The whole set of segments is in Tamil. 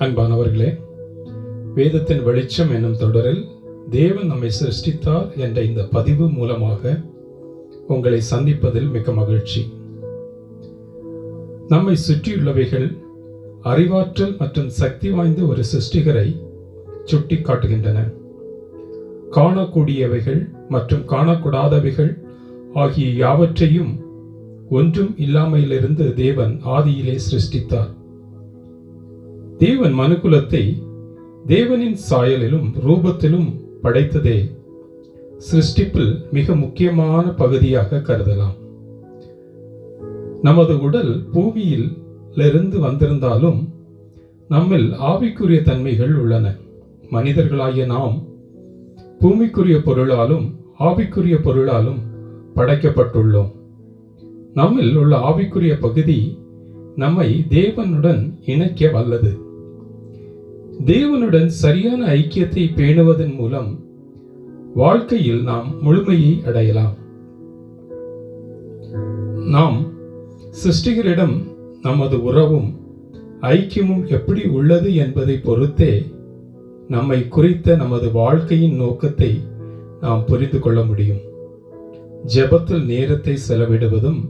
அன்பானவர்களே வேதத்தின் வெளிச்சம் என்னும் தொடரில் தேவன் நம்மை சிருஷ்டித்தார் என்ற இந்த பதிவு மூலமாக உங்களை சந்திப்பதில் மிக மகிழ்ச்சி. நம்மை சுற்றியுள்ளவைகள் அறிவாற்றல் மற்றும் சக்தி வாய்ந்த ஒரு சிருஷ்டிகரை சுட்டி காட்டுகின்றன. காணக்கூடியவைகள் மற்றும் காணக்கூடாதவைகள் ஆகிய யாவற்றையும் ஒன்றும் இல்லாமையிலிருந்து தேவன் ஆதியிலே சிருஷ்டித்தார். தேவன் மனுக்குலத்தை தேவனின் சாயலிலும் ரூபத்திலும் படைத்ததே. சிருஷ்டிப்பில் மிக முக்கியமான பகுதியாக கருதலாம். நமது உடல் பூமியில் இருந்து வந்திருந்தாலும் நம்மில் ஆவிக்குரிய தன்மைகள் உள்ளன. மனிதர்களாகிய நாம் பூமிக்குரிய பொருளாலும் ஆவிக்குரிய பொருளாலும் படைக்கப்பட்டுள்ளோம். நம்மில் உள்ள ஆவிக்குரிய பகுதி நம்மை தேவனுடன் இணைக்க வல்லது தேவனுடன் சரியான ஐக்கியத்தை பேணுவதன் மூலம் வாழ்க்கையில் நாம் முழுமையை அடையலாம். நாம் சிருஷ்டிகரிடம் நமது உறவும் ஐக்கியமும் எப்படி உள்ளது என்பதை பொறுத்தே நம்மை குறித்த நமது வாழ்க்கையின் நோக்கத்தை நாம் புரிந்து கொள்ள முடியும். ஜெபத்தில் நேரத்தை செலவிடுவதும்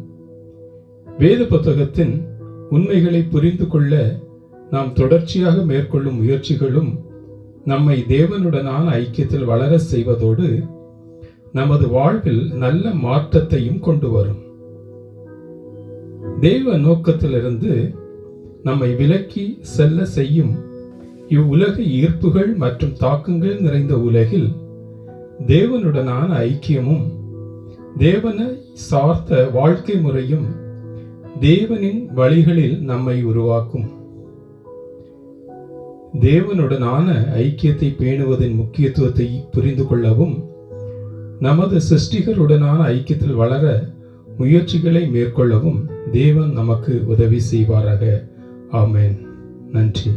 வேத புத்தகத்தின் உண்மைகளை புரிந்து கொள்ள நாம் தொடர்ச்சியாக மேற்கொள்ளும் முயற்சிகளும் நம்மை தேவனுடனான ஐக்கியத்தில் வளர செய்வதோடு நமது வாழ்வில் நல்ல மாற்றத்தையும் கொண்டு வரும். தேவ நோக்கத்திலிருந்து நம்மை விலக்கி செல்ல செய்யும் இவ்வுலக ஈர்ப்புகள் மற்றும் தாக்கங்கள் நிறைந்த உலகில் தேவனுடனான ஐக்கியமும் தேவனை சார்ந்த வாழ்க்கை முறையும் தேவனின் வழிகளில் நம்மை உருவாக்கும். தேவனுடனான ஐக்கியத்தை பேணுவதன் முக்கியத்துவத்தை புரிந்து கொள்ளவும் நமது சிருஷ்டிகருடனான ஐக்கியத்தில் வளர முயற்சிகளை மேற்கொள்ளவும் தேவன் நமக்கு உதவி செய்வாராக. ஆமென். நன்றி.